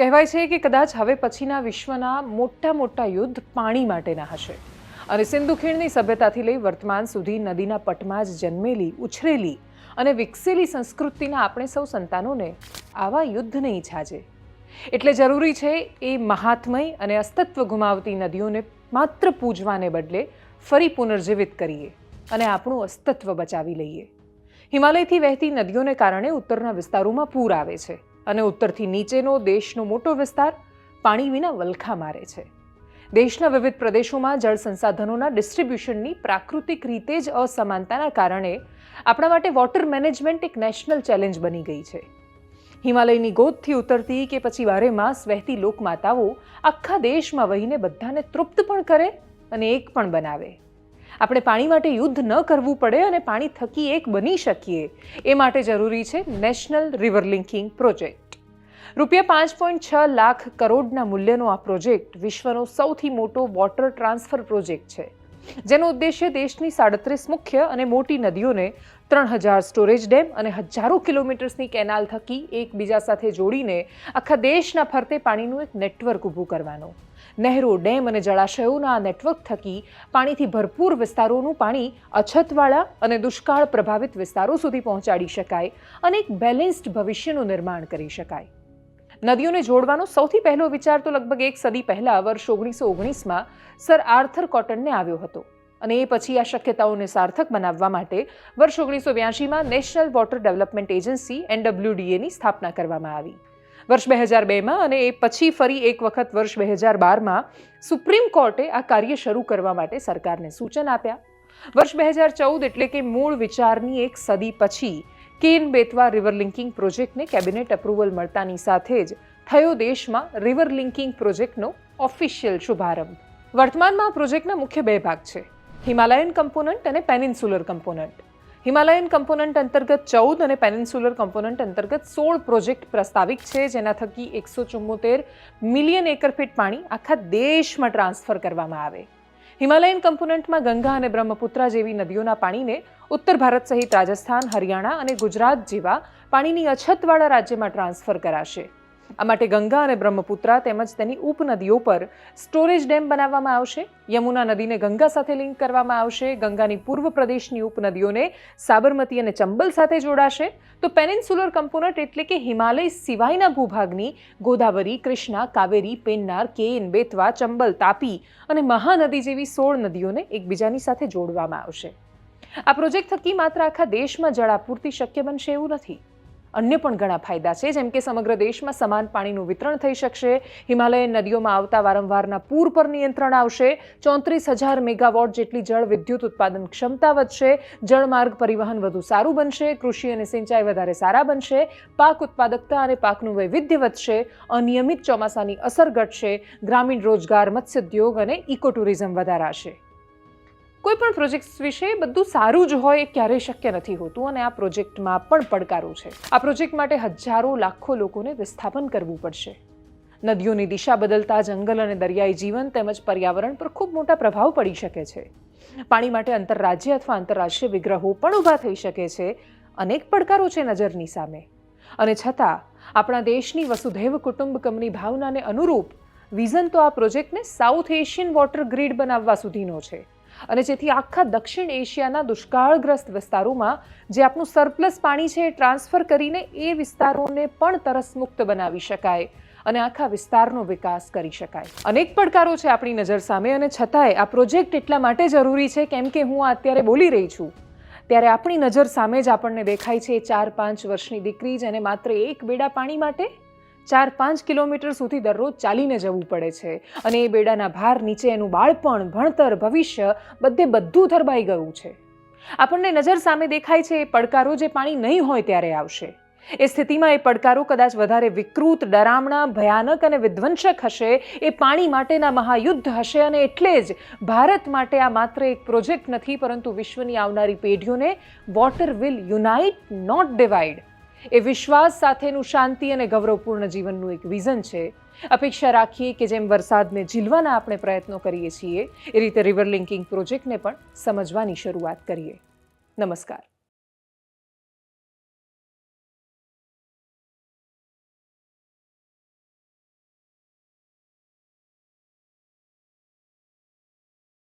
કહેવાય છે કે કદાચ હવે પછીના વિશ્વના મોટા મોટા યુદ્ધ પાણી માટેના હશે. અને સિંધુ ખીણની સભ્યતાથી લઈ વર્તમાન સુધી નદીના પટમાં જ જન્મેલી, ઉછરેલી અને વિકસેલી સંસ્કૃતિના આપણે સૌ સંતાનોને આવા યુદ્ધ નહીં છાજે. એટલે જરૂરી છે એ મહાત્મય અને અસ્તિત્વ ગુમાવતી નદીઓને માત્ર પૂજવાને બદલે ફરી પુનર્જીવિત કરીએ અને આપણું અસ્તિત્વ બચાવી લઈએ. હિમાલયથી વહેતી નદીઓને કારણે ઉત્તરના વિસ્તારોમાં પૂર આવે છે. અને ઉત્તરથી નીચેનો દેશનો મોટો વિસ્તાર પાણી વિના વલખા મારે છે. દેશના વિવિધ પ્રદેશોમાં જળ સંસાધનોના ડિસ્ટ્રીબ્યુશનની પ્રાકૃતિક રીતે જ અસમાનતાના કારણે આપણા માટે વોટર મેનેજમેન્ટ એક નેશનલ ચેલેન્જ બની ગઈ છે. હિમાલયની ગોદથી ઉતરતી કે પછી બારે માસ વહેતી લોકમાતાઓ આખા દેશમાં વહીને બધાને તૃપ્ત પણ કરે અને એક પણ બનાવે. આપણે પાણી માટે યુદ્ધ ન કરવું પડે અને પાણી થકી એક બની શકીએ. એ માટે જરૂરી છે નેશનલ રિવર લિંકિંગ પ્રોજેક્ટ. રૂપિયા પાંચ પોઈન્ટ છ લાખ કરોડના મૂલ્યનો આ પ્રોજેક્ટ વિશ્વનો સૌથી મોટો વોટર ટ્રાન્સફર પ્રોજેક્ટ છે. જેનો ઉદ્દેશ્ય દેશની સાડત્રીસ મુખ્ય અને મોટી નદીઓને ત્રણ હજાર સ્ટોરેજ ડેમ અને હજારો કિલોમીટર્સની કેનાલ થકી એકબીજા સાથે જોડીને આખા દેશના ફરતે પાણીનું એક નેટવર્ક ઊભું કરવાનો. નહેરો ડેમ અને જળાશયોના આ નેટવર્ક થકી પાણીથી ભરપૂર વિસ્તારોનું પાણી અછતવાળા અને દુષ્કાળ પ્રભાવિત વિસ્તારો સુધી પહોંચાડી શકાય અને એક બેલેન્સ્ડ ભવિષ્યનું નિર્માણ કરી શકાય. નદીઓને જોડવાનો સૌથી પહેલો વિચાર તો લગભગ એક સદી પહેલા વર્ષ ઓગણીસો ઓગણીસમાં સર આર્થર કોટનને આવ્યો હતો. અને એ પછી આ શક્યતાઓને સાર્થક બનાવવા માટે વર્ષ ઓગણીસો બ્યાસીમાં નેશનલ વોટર ડેવલપમેન્ટ એજન્સી એનડબ્લ્યુડીએની સ્થાપના કરવામાં આવી. વર્ષ બે હજાર બેમાં અને એ પછી ફરી એક વખત વર્ષ બે હજાર બારમાં સુપ્રીમ કોર્ટે આ કાર્ય શરૂ કરવા માટે સરકારને સૂચન આપ્યા. વર્ષ બે હજાર ચૌદ એટલે કે મૂળ વિચારની એક સદી પછી કેન બેતવા રિવર લિંકિંગ પ્રોજેક્ટને કેબિનેટ અપ્રુવલ મળતાની સાથે જ થયો દેશમાં રિવર લિંકિંગ પ્રોજેક્ટનો ઓફિશિયલ શુભારંભ. વર્તમાનમાં પ્રોજેક્ટના મુખ્ય બે ભાગ છે. હિમાલયન કમ્પોનન્ટ અને પેનિન્સુલર કમ્પોનન્ટ હિમાલયન કમ્પોનન્ટ અંતર્ગત ચૌદ અને પેનિન્સુલર કમ્પોનન્ટ અંતર્ગત સોળ પ્રોજેક્ટ પ્રસ્તાવિક છે, જેના થકી એકસો ચુમ્મોતેર મિલિયન એકર ફીટ પાણી આખા દેશમાં ટ્રાન્સફર કરવામાં આવે. હિમાલયન કમ્પોનન્ટમાં ગંગા અને બ્રહ્મપુત્રા જેવી નદીઓના પાણીને ઉત્તર ભારત સહિત રાજસ્થાન, હરિયાણા અને ગુજરાત જેવા પાણીની અછતવાળા રાજ્યમાં ટ્રાન્સફર કરાશે. આ માટે ગંગા અને બ્રહ્મપુત્રા તેમજ તેની ઉપનદીઓ પર સ્ટોરેજ ડેમ બનાવવામાં આવશે. યમુના નદીને ગંગા સાથે લિંક કરવામાં આવશે. ગંગાની પૂર્વ પ્રદેશની ઉપનદીઓને સાબરમતી અને ચંબલ સાથે જોડાશે. તો પેનિન્સ્યુલર કમ્પોનન્ટ એટલે કે હિમાલય સિવાયના ભૂભાગની ગોદાવરી, કૃષ્ણા, કાવેરી, પેન્નાર, કેન, બેતવા, ચંબલ, તાપી અને મહાનદી જેવી સોળ નદીઓને એકબીજાની સાથે જોડવામાં આવશે. આ પ્રોજેક્ટ થકી માત્ર આખા દેશમાં જળ આપૂર્તિ શક્ય બનશે એવું નથી. અન્ય પણ ઘણા ફાયદા છે. જેમ કે સમગ્ર દેશમાં સમાન પાણીનું વિતરણ થઈ શકશે. હિમાલયન નદીઓમાં આવતા વારંવારના પૂર પર નિયંત્રણ આવશે. ચોત્રીસ હજાર મેગાવોટ જેટલી જળ વિદ્યુત ઉત્પાદન ક્ષમતા વધશે. જળમાર્ગ પરિવહન વધુ સારું બનશે. કૃષિ અને સિંચાઈ વધારે સારા બનશે. પાક ઉત્પાદકતા અને પાકનું વૈવિધ્ય વધશે. અનિયમિત ચોમાસાની અસર ઘટશે. ગ્રામીણ રોજગાર, મત્સ્યોદ્યોગ અને ઇકો ટુરિઝમ વધારાશે. કોઈ પણ પ્રોજેક્ટ્સ વિશે બધું સારું જ હોય એ ક્યારેય શક્ય નથી હોતું અને આ પ્રોજેક્ટમાં પણ પડકારો છે. આ પ્રોજેક્ટ માટે હજારો, લાખો લોકોને વિસ્થાપન કરવું પડશે. નદીઓની દિશા બદલતા જંગલ અને દરિયાઈ જીવન તેમજ પર્યાવરણ પર ખૂબ મોટા પ્રભાવ પડી શકે છે. પાણી માટે આંતરરાજ્ય અથવા આંતરરાષ્ટ્રીય વિગ્રહો પણ ઊભા થઈ શકે છે. અનેક પડકારો છે નજરની સામે. અને છતાં, આપણા દેશની વસુધૈવ કુટુંબકમની ભાવનાને અનુરૂપ, વિઝન તો આ પ્રોજેક્ટને સાઉથ એશિયન વોટર ગ્રીડ બનાવવા સુધીનો છે. અને જેથી આખા દક્ષિણ એશિયાના દુષ્કાળગ્રસ્ત વિસ્તારોમાં જે આપણું સરપ્લસ પાણી છે એ ટ્રાન્સફર કરીને એ વિસ્તારોને પણ તરસમુક્ત બનાવી શકાય અને આખા વિસ્તારનો વિકાસ કરી શકાય. અનેક પડકારો છે આપણી નજર સામે અને છતાંય આ પ્રોજેક્ટ એટલા માટે જરૂરી છે કેમ કે હું અત્યારે બોલી રહી છું. ત્યારે આપણી નજર સામે જ આપણને દેખાય છે ચાર પાંચ વર્ષની દીકરી જેને માત્ર એક બેડા પાણી માટે ચાર પાંચ કિલોમીટર સુધી દરરોજ ચાલીને જવું પડે છે. અને એ બેડાના ભાર નીચે એનું બાળપણ, ભણતર, ભવિષ્ય બધે બધું થરબાઈ ગયું છે. આપણને નજર સામે દેખાય છે, એ પડકારો જે પાણી નહીં હોય ત્યારે આવશે. એ સ્થિતિમાં એ પડકારો કદાચ વધારે વિકૃત, ડરામણા, ભયાનક અને વિધ્વંસક હશે. એ પાણી માટેના મહાયુદ્ધ હશે અને એટલે જ ભારત માટે આ માત્ર એક પ્રોજેક્ટ નથી, પરંતુ વિશ્વની આવનારી પેઢીઓને water will unite, not divide એ વિશ્વાસ સાથેનું શાંતિ અને ગૌરવપૂર્ણ જીવનનું એક વિઝન છે. અપેક્ષા રાખીએ કે જેમ વરસાદને ઝીલવાના આપણે પ્રયત્નો કરીએ છીએ, એ રીતે રિવર લિંકિંગ પ્રોજેક્ટને પણ સમજવાની શરૂઆત કરીએ. નમસ્કાર.